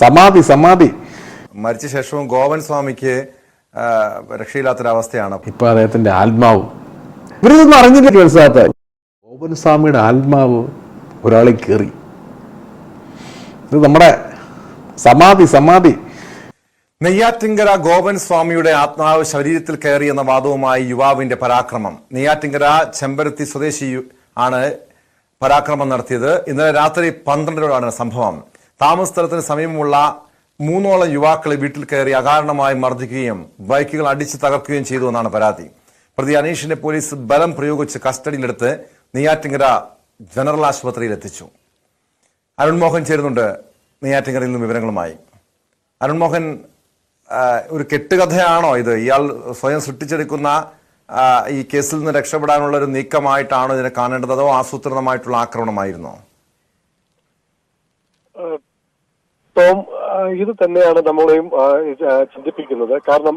സമാധി സമാധി. മരിച്ച ശേഷവും ഗോവൻ സ്വാമിക്ക് രക്ഷയില്ലാത്തൊരവസ്ഥയാണ്. ഇപ്പൊ അദ്ദേഹത്തിന്റെ ആത്മാവ്. ഇവരിതൊന്നും അറിഞ്ഞില്ല മനസ്സിലാത്ത ഗോപൻ സ്വാമിയുടെ ആത്മാവ് ഒരാളെ കയറി ഇത് നമ്മുടെ സമാധി സമാധി. നെയ്യാറ്റിങ്കര ഗോപൻ സ്വാമിയുടെ ആത്മാവ് ശരീരത്തിൽ കയറി എന്ന വാദവുമായി യുവാവിന്റെ പരാക്രമം. നെയ്യാറ്റിങ്കര ചെമ്പരത്തി സ്വദേശി ആണ് പരാക്രമം നടത്തിയത്. ഇന്നലെ രാത്രി പന്ത്രണ്ടരോടാണ് സംഭവം. താമസ സ്ഥലത്തിന് സമീപമുള്ള മൂന്നോളം യുവാക്കളെ വീട്ടിൽ കയറി അകാരണമായി മർദ്ദിക്കുകയും ബൈക്കുകൾ അടിച്ചു തകർക്കുകയും ചെയ്തു എന്നാണ് പരാതി. പ്രതി അനീഷിനെ പോലീസ് ബലം പ്രയോഗിച്ച് കസ്റ്റഡിയിലെടുത്ത് നെയ്യാറ്റിങ്കര ജനറൽ ആശുപത്രിയിൽ എത്തിച്ചു. അരുൺമോഹൻ ചേരുന്നുണ്ട് നെയ്യാറ്റിങ്കരയിൽ നിന്നും വിവരങ്ങളുമായി. അരുൺമോഹൻ ഒരു കെട്ടുകഥയാണോ ഇത്? ഇയാൾ സ്വയം സൃഷ്ടിച്ചെടുക്കുന്ന ഈ കേസിൽ നിന്ന് രക്ഷപ്പെടാനുള്ള ഒരു നീക്കമായിട്ടാണോ ഇതിനെ കാണേണ്ടത്? അതോ ആസൂത്രിതമായിട്ടുള്ള ആക്രമണമായിരുന്നോ? ടോം ഇത് തന്നെയാണ് നമ്മളെയും ചിന്തിപ്പിക്കുന്നത്. കാരണം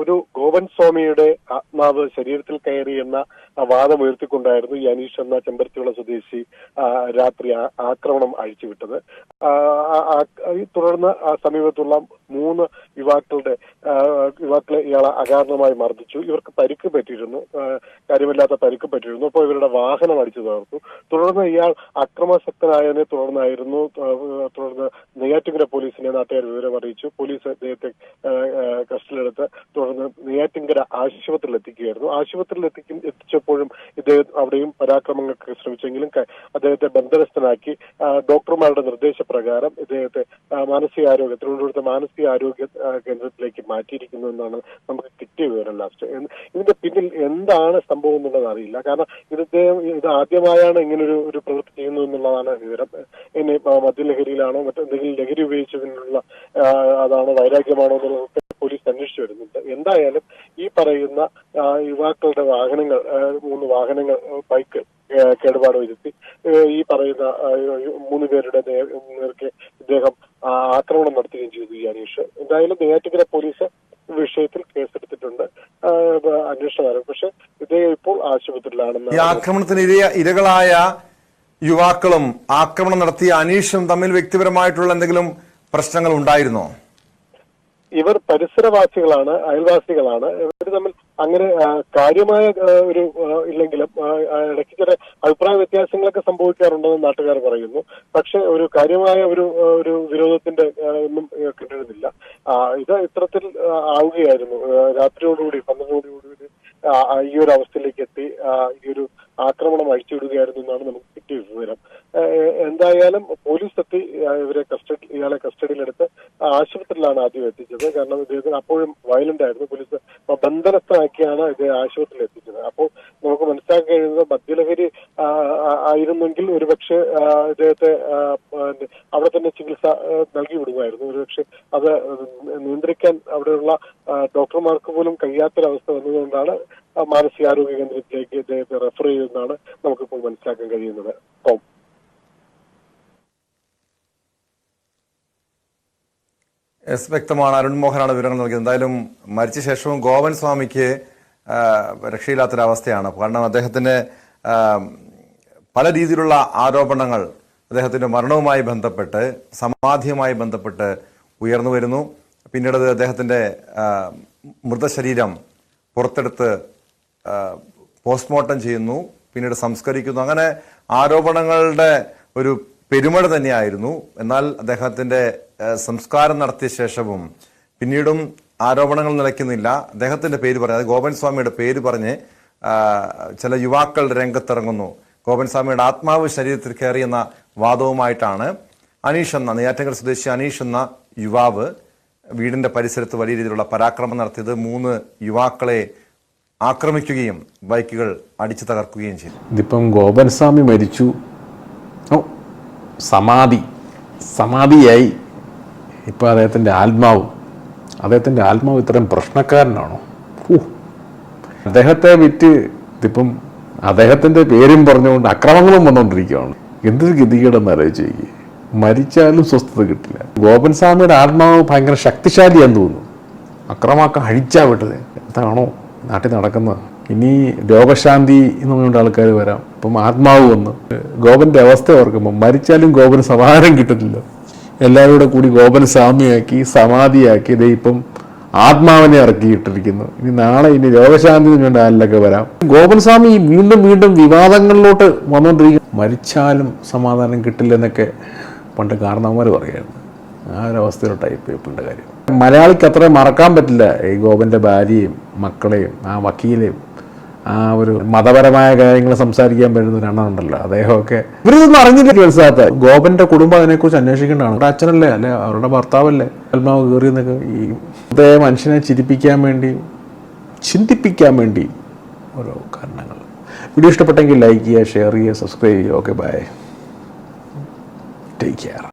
ഒരു ഗോവൻ സ്വാമിയുടെ ആത്മാവ് ശരീരത്തിൽ കയറി എന്ന വാദം ഉയർത്തിക്കൊണ്ടായിരുന്നു ഈ അനീഷ് എന്ന ചെമ്പരത്തിയുള്ള സ്വദേശി രാത്രി ആക്രമണം അഴിച്ചുവിട്ടത്. തുടർന്ന് സമീപത്തുള്ള ഇയാൾ അകാരണമായി മർദ്ദിച്ചു. ഇവർക്ക് പരിക്ക് പറ്റിയിരുന്നു. കാര്യമില്ലാത്ത പരിക്ക് പറ്റിയിരുന്നു. അപ്പോൾ ഇവരുടെ വാഹനം അടിച്ചു തകർത്തു. തുടർന്ന് ഇയാൾ അക്രമാസക്തനായതിനെ തുടർന്നായിരുന്നു. തുടർന്ന് നെയ്യാറ്റിങ്കര പോലീസിനെ നാട്ടുകാർ വിവരം അറിയിച്ചു. പോലീസ് അദ്ദേഹത്തെ കസ്റ്റഡിയിലെടുത്ത് തുടർന്ന് നെയ്യാറ്റിങ്കര ആശുപത്രിയിൽ എത്തിക്കുകയായിരുന്നു ആശുപത്രിയിൽ എത്തിക്കും എത്തിച്ചപ്പോഴും ഇദ്ദേഹം അവിടെയും പരാക്രമങ്ങൾക്ക് ശ്രമിച്ചെങ്കിലും അദ്ദേഹത്തെ ബന്ധനസ്ഥനാക്കി. ഡോക്ടർമാരുടെ നിർദ്ദേശപ്രകാരം ഇദ്ദേഹത്തെ മാനസികാരോഗ്യ തിരുവനന്തപുരത്തെ മാനസികാരോഗ്യ കേന്ദ്രത്തിലേക്ക് മാറ്റിയിരിക്കുന്നു എന്നാണ് നമുക്ക് കിട്ടിയ വിവരം ലാസ്റ്റ് ഇതിന്റെ പിന്നിൽ എന്താണ് സംഭവം എന്നുള്ളത് അറിയില്ല. കാരണം ഇത് ഇദ്ദേഹം ഇത് ആദ്യമായാണ് ഇങ്ങനൊരു ഒരു പ്രവൃത്തി ചെയ്യുന്നു എന്നുള്ളതാണ് വിവരം. ഇനി മദ്യലഹരിയിലാണോ മറ്റെന്തെങ്കിലും ലഹരി ഉപയോഗിച്ചതിനുള്ള അതാണ് വൈരാഗ്യമാണോ എന്നുള്ളതൊക്കെ പോലീസ് അന്വേഷിച്ചു വരുന്നുണ്ട്. എന്തായാലും ഈ പറയുന്ന യുവാക്കളുടെ വാഹനങ്ങൾ മൂന്ന് വാഹനങ്ങൾ ബൈക്ക് കേടുപാട് വരുത്തി ഈ പറയുന്ന മൂന്ന് പേരുടെ നേർക്ക് ഇദ്ദേഹം ആക്രമണം നടത്തുകയും ചെയ്തു ഈ അനീഷ്. എന്തായാലും നെയ്യാറ്റിക്കര പോലീസ് വിഷയത്തിൽ കേസെടുത്തിട്ടുണ്ട്. അന്വേഷണം പക്ഷെ ഇദ്ദേഹം ഇപ്പോൾ ആശുപത്രിയിലാണെന്ന് ഈ ആക്രമണത്തിന് ഇര ഇരകളായ യുവാക്കളും ആക്രമണം നടത്തിയ അനീഷും തമ്മിൽ വ്യക്തിപരമായിട്ടുള്ള എന്തെങ്കിലും പ്രശ്നങ്ങൾ ഉണ്ടായിരുന്നോ? ഇവർ പരിസരവാസികളാണ് അയൽവാസികളാണ്. ഇവർ തമ്മിൽ അങ്ങനെ കാര്യമായ ഒരു ഇല്ലെങ്കിലും ഇടയ്ക്ക് ചില അഭിപ്രായ വ്യത്യാസങ്ങളൊക്കെ സംഭവിക്കാറുണ്ടെന്ന് നാട്ടുകാർ പറയുന്നു. പക്ഷെ ഒരു കാര്യമായ ഒരു ഒരു വിരോധത്തിന്റെ ഒന്നും കിട്ടുന്നില്ല. ഇത് ഇത്തരത്തിൽ ആവുകയായിരുന്നു. രാത്രിയോടുകൂടി പന്ത്രണ്ടോടുകൂടി ഈ ഒരു അവസ്ഥയിലേക്ക് എത്തി ഈ ഒരു ആക്രമണം അഴിച്ചുവിടുകയായിരുന്നു എന്നാണ് നമുക്ക് കിട്ടിയ വിവരം. എന്തായാലും പോലീസ് എത്തി ഇവരെ കസ്റ്റഡി ഇയാളെ കസ്റ്റഡിയിലെടുത്ത് ആശുപത്രിയിലാണ് ആദ്യം എത്തിച്ചത്. കാരണം ഇദ്ദേഹത്തിന് അപ്പോഴും വയലന്റ് ആയിരുന്നു പോലീസ് ബന്ധനസ്ഥനാക്കിയാണ് ഇദ്ദേഹം ആശുപത്രിയിൽ എത്തിച്ചത്. അപ്പോൾ നമുക്ക് മനസ്സിലാക്കാൻ കഴിയുന്നത് മദ്യലഹരി ആയിരുന്നെങ്കിൽ ഒരുപക്ഷെ ഇദ്ദേഹത്തെ അവിടെ തന്നെ ചികിത്സ നൽകി വിടുമായിരുന്നു. ഒരുപക്ഷെ അത് നിയന്ത്രിക്കാൻ അവിടെയുള്ള ഡോക്ടർമാർക്ക് പോലും കഴിയാത്തൊരവസ്ഥ വന്നതുകൊണ്ടാണ് മാനസികാരോഗ്യ കേന്ദ്രത്തിലേക്ക് ഇദ്ദേഹത്തെ റെഫർ ചെയ്യുന്നതാണ് നമുക്കിപ്പോൾ മനസ്സിലാക്കാൻ കഴിയുന്നത്. ടോം എസ് വ്യക്തമാണ്. അരുൺമോഹനാണ് വിവരങ്ങൾ നൽകിയത്. എന്തായാലും മരിച്ച ശേഷവും ഗോവൻ സ്വാമിക്ക് രക്ഷയില്ലാത്തൊരവസ്ഥയാണ്. കാരണം അദ്ദേഹത്തിന് പല രീതിയിലുള്ള ആരോപണങ്ങൾ അദ്ദേഹത്തിന്റെ മരണവുമായി ബന്ധപ്പെട്ട് സമാധിയുമായി ബന്ധപ്പെട്ട് ഉയർന്നു വരുന്നു. പിന്നീട് അദ്ദേഹത്തിന്റെ മൃതശരീരം പുറത്തെടുത്ത് പോസ്റ്റ്മോർട്ടം ചെയ്യുന്നു. പിന്നീട് സംസ്കരിക്കുന്നു. അങ്ങനെ ആരോപണങ്ങളുടെ ഒരു പെരുമഴ തന്നെയായിരുന്നു. എന്നാൽ അദ്ദേഹത്തിന്റെ സംസ്കാരം നടത്തിയ ശേഷവും പിന്നീടും ആരോപണങ്ങൾ നിലയ്ക്കുന്നില്ല. അദ്ദേഹത്തിന്റെ പേര് പറഞ്ഞ് അതായത് ഗോപൻ സ്വാമിയുടെ പേര് പറഞ്ഞ് ചില യുവാക്കൾ രംഗത്തിറങ്ങുന്നു. ഗോപൻ സ്വാമിയുടെ ആത്മാവ് ശരീരത്തിൽ കയറിയെന്ന വാദവുമായിട്ടാണ് അനീഷ് എന്ന നെയ്യാറ്റങ്കൽ സ്വദേശി അനീഷ് എന്ന യുവാവ് വീടിന്റെ പരിസരത്ത് വലിയ രീതിയിലുള്ള പരാക്രമം നടത്തിയത്. മൂന്ന് യുവാക്കളെ ആക്രമിക്കുകയും ബൈക്കുകൾ അടിച്ചു തകർക്കുകയും ചെയ്തു. ഇതിപ്പം ഗോപൻ സ്വാമി മരിച്ചു. സമാധി സമാധിയായി ഇപ്പം അദ്ദേഹത്തിന്റെ ആത്മാവ്. അദ്ദേഹത്തിന്റെ ആത്മാവ് ഇത്രയും പ്രശ്നക്കാരനാണോ? ഊ അദ്ദേഹത്തെ വിറ്റ് ഇതിപ്പം അദ്ദേഹത്തിന്റെ പേരും പറഞ്ഞുകൊണ്ട് അക്രമങ്ങളും വന്നുകൊണ്ടിരിക്കുകയാണ് എന്തൊരു ഗതികേടെന്ന് ആലോചിച്ച് മരിച്ചാലും സ്വസ്ഥത കിട്ടില്ല. ഗോപൻ സ്വാമിയുടെ ആത്മാവ് ഭയങ്കര ശക്തിശാലിയാന്ന് തോന്നുന്നു. അക്രമമൊക്കെ അഴിച്ചാ വിട്ടത്. എന്താണോ നാട്ടിൽ നടക്കുന്നത്? ഇനി രോഗശാന്തി എന്ന് പറഞ്ഞുകൊണ്ട് ആൾക്കാർ വരാം. ഇപ്പം ആത്മാവ് വന്ന്. ഗോപന്റെ അവസ്ഥ ഓർക്കുമ്പോൾ മരിച്ചാലും ഗോപന് സമാധാനം കിട്ടത്തില്ല. എല്ലാവരും കൂടെ കൂടി ഗോപൻ സ്വാമിയാക്കി സമാധിയാക്കി ഇതേ ഇപ്പം ആത്മാവിനെ ഇറക്കിയിട്ടിരിക്കുന്നു. ഇനി നാളെ ഇനി രോഗശാന്തി വേണ്ട ആരിലൊക്കെ വരാം. ഗോപൻ സ്വാമി വീണ്ടും വീണ്ടും വിവാദങ്ങളിലോട്ട് വന്നുകൊണ്ടിരിക്കും മരിച്ചാലും സമാധാനം കിട്ടില്ലെന്നൊക്കെ പണ്ട് കാരണവന്മാർ പറയായിരുന്നു. ആ ഒരു അവസ്ഥയിലോട്ടായി ഇപ്പോൾ ഇപ്പോഴത്തെ കാര്യം. മലയാളിക്ക് അത്ര മറക്കാൻ പറ്റില്ല ഈ ഗോപന്റെ ഭാര്യയും മക്കളെയും ആ വക്കീലെയും. ആ ഒരു മതപരമായ കാര്യങ്ങൾ സംസാരിക്കാൻ പറ്റുന്ന ഒരെണ്ണമുണ്ടല്ലോ അദ്ദേഹമൊക്കെ ഇവരിതൊന്നും അറിഞ്ഞില്ല. മനസ്സിലാത്ത ഗോപന്റെ കുടുംബം അതിനെക്കുറിച്ച് അന്വേഷിക്കേണ്ടതാണ്. അവരുടെ അച്ഛനല്ലേ? അല്ലെ? അവരുടെ ഭർത്താവല്ലേ? ആത്മാവ് കയറിയെന്നൊക്കെ ഈ അതേ മനുഷ്യനെ ചിരിപ്പിക്കാൻ വേണ്ടി ചിന്തിപ്പിക്കാൻ വേണ്ടി ഓരോ കാരണങ്ങൾ. വീഡിയോ ഇഷ്ടപ്പെട്ടെങ്കിൽ ലൈക്ക് ചെയ്യുക ഷെയർ ചെയ്യുക സബ്സ്ക്രൈബ് ചെയ്യുക. Okay bye take care